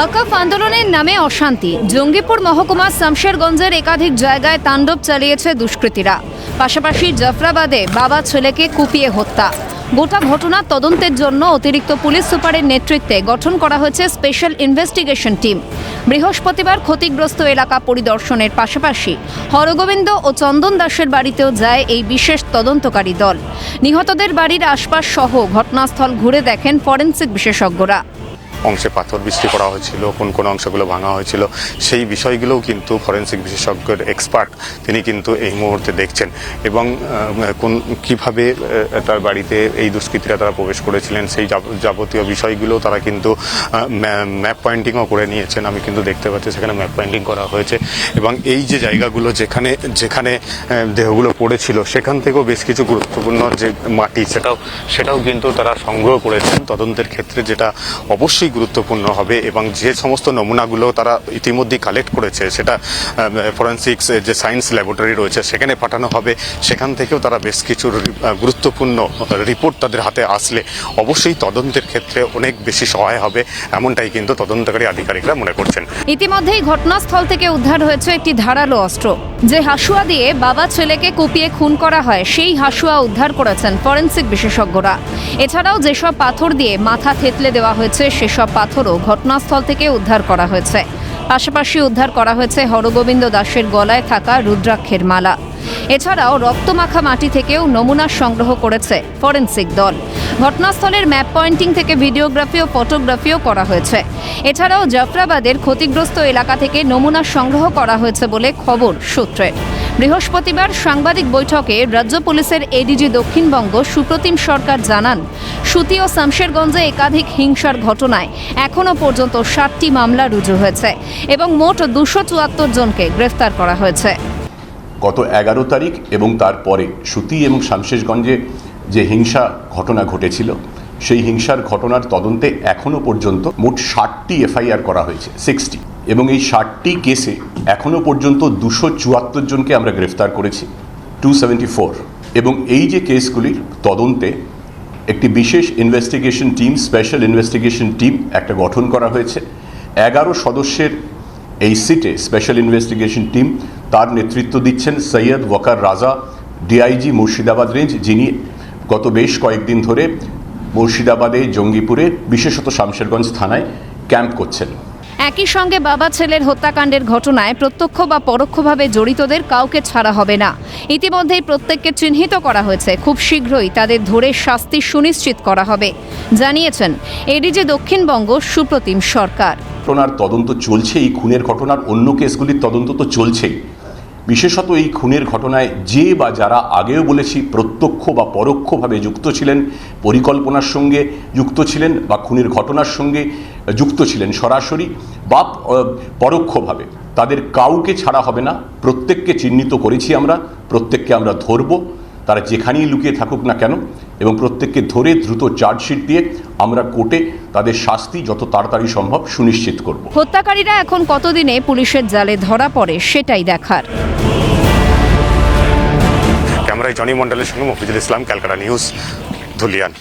ওয়াকফ আন্দোলনের নামে অশান্তি। জঙ্গিপুর মহকুমা শামশেরগঞ্জের একাধিক জায়গায় তাণ্ডব চালিয়েছে দুষ্কৃতীরা। পাশাপাশি জাফরাবাদে বাবা ছেলেকে কুপিয়ে হত্যা। গোটা ঘটনা তদন্তের জন্য অতিরিক্ত পুলিশ সুপারের নেতৃত্বে গঠন করা হয়েছে স্পেশাল ইনভেস্টিগেশন টিম। বৃহস্পতিবার ক্ষতিগ্রস্ত এলাকা পরিদর্শনের পাশাপাশি হরগোবিন্দ ও চন্দন দাসের বাড়িতেও যায় এই বিশেষ তদন্তকারী দল। নিহতদের বাড়ির আশপাশ সহ ঘটনাস্থল ঘুরে দেখেন ফরেনসিক বিশেষজ্ঞরা। অংশে পাথর বৃষ্টি করা হয়েছিল, কোন কোন অংশগুলো ভাঙা হয়েছিল, সেই বিষয়গুলোও কিন্তু ফরেন্সিক বিশেষজ্ঞের এক্সপার্ট তিনি কিন্তু এই মুহূর্তে দেখছেন। এবং কোন, কীভাবে তার বাড়িতে এই দুষ্কৃতীরা তারা প্রবেশ করেছিলেন, সেই যাব- যাবতীয় বিষয়গুলো তারা কিন্তু ম্যাপ পয়েন্টিংও করে নিয়েছেন, আমি কিন্তু দেখতে পাচ্ছি সেখানে ম্যাপ পয়েন্টিং করা হয়েছে। এবং এই যে জায়গাগুলো যেখানে যেখানে দেহগুলো পড়েছিল, সেখান থেকেও বেশ কিছু গুরুত্বপূর্ণ যে মাটি, সেটাও সেটাও কিন্তু তারা সংগ্রহ করেছেন। তদন্তের ক্ষেত্রে যেটা অবশ্যই গুরুত্বপূর্ণ হবে এবং যে সমস্ত নমুনাগুলো তারা ইতিমধ্যেই কালেক্ট করেছে, সেটা ফরেন্সিক্স যে সায়েন্স ল্যাবরেটরি রয়েছে, সেখানে পাঠানো হবে। সেখান থেকেও তারা বেশ কিছু গুরুত্বপূর্ণ রিপোর্ট তাদের হাতে আসলে অবশ্যই তদন্তের ক্ষেত্রে অনেক বেশি সহায় হবে, এমনটাই কিন্তু তদন্তকারী আধিকারিকরা মনে করছেন। ইতিমধ্যেই ঘটনাস্থল থেকে উদ্ধার হয়েছে একটি ধারালো অস্ত্র। যে হাসুয়া দিয়ে বাবা ছেলেকে কুপিয়ে খুন করা হয়, সেই হাসুয়া উদ্ধার করেছেন ফরেনসিক বিশেষজ্ঞরা। এছাড়াও যেসব পাথর দিয়ে মাথা থেতলে দেওয়া হয়েছে, সেসব পাথরও ঘটনাস্থল থেকে উদ্ধার করা হয়েছে। পাশাপাশি উদ্ধার করা হয়েছে হরগোবিন্দ দাসের গলায় থাকা রুদ্রাক্ষের মালা। এছাড়াও রক্তমাখা মাটি থেকেও নমুনা সংগ্রহ করেছে ফরেন্সিক দল। ঘটনাস্থলের ম্যাপ পয়েন্টিং থেকে ভিডিওগ্রাফি ও ফটোগ্রাফিও করা হয়েছে। এছাড়াও জাফরাবাদের ক্ষতিগ্রস্ত এলাকা থেকে নমুনা সংগ্রহ করা হয়েছে বলে খবর সূত্রে বৃহস্পতিবার সাংবাদিক বৈঠকে রাজ্য পুলিশের এডিজি দক্ষিণবঙ্গ সুপ্রতিম সরকার জানান, সুতি ও শামশেরগঞ্জে একাধিক হিংসার ঘটনায় এখনও পর্যন্ত ষাটটি মামলা রুজু হয়েছে এবং মোট দুশো চুয়াত্তর জনকে গ্রেফতার করা হয়েছে। গত এগারো তারিখ এবং তারপরে সুতি এবং শামশেষগঞ্জে যে হিংসা ঘটনা ঘটেছিল, সেই হিংসার ঘটনার তদন্তে এখনও পর্যন্ত মোট ষাটটি এফআইআর করা হয়েছে, সিক্সটি। এবং এই ষাটটি কেসে এখনও পর্যন্ত দুশো চুয়াত্তর জনকে আমরা গ্রেফতার করেছি টু সেভেন্টি ফোর এবং এই যে কেসগুলির তদন্তে একটি বিশেষ investigation team special investigation team একটা গঠন করা হয়েছে। এগারো সদস্যের এই সিটে স্পেশাল ইনভেস্টিগেশন টিম তার নেতৃত্ব দিচ্ছেন সৈয়দ ওয়াকার রাজা ডিআইজি মুর্শিদাবাদ রেঞ্জ, যিনি গত বেশ কয়েকদিন ধরে মুর্শিদাবাদে, জঙ্গিপুরে, বিশেষত শামশেরগঞ্জ থানায় ক্যাম্প করছেন। একই সঙ্গে বাবা ছেলের হত্যাকাণ্ডের ঘটনায় প্রত্যক্ষ বা পরোক্ষভাবে জড়িতদের কাউকে ছাড়া হবে না। ইতিমধ্যেই প্রত্যেককে চিহ্নিত করা হয়েছে। খুব শীঘ্রই তাদের ধরে শাস্তি সুনিশ্চিত করা হবে। জানিয়েছেন এডিজি দক্ষিণবঙ্গ সুপ্রতিম সরকার। ঘটনার তদন্ত চলছেই, খুনের ঘটনার অন্য কেসগুলির তদন্ত তো চলছেই। বিশেষত এই খুনের ঘটনায় যে বা যারা আগেও বলেছি প্রত্যক্ষ বা পরোক্ষভাবে যুক্ত ছিলেন, পরিকল্পনার সঙ্গে যুক্ত ছিলেন বা খুনের ঘটনার সঙ্গে যুক্ত ছিলেন সরাসরি বা পরোক্ষভাবে। তাদের কাউকে ছাড়া হবে না। প্রত্যেককে চিহ্নিত করেছি আমরা, প্রত্যেককে আমরা ধরব। তারা যেখানেই লুকিয়ে থাকুক না কেন এবং প্রত্যেককে ধরে দ্রুত চার্জশিট দিয়ে আমরা কোর্টে তাদের শাস্তি যত তাড়াতাড়ি সম্ভব সুনিশ্চিত করব। হত্যাকারীরা এখন কতদিনে পুলিশের জালে ধরা পড়ে সেটাই দেখার। ক্যামেরায় জনি মন্ডলের সঙ্গে মফিজুল ইসলাম ক্যালকাটা নিউজ ধুলিয়ান।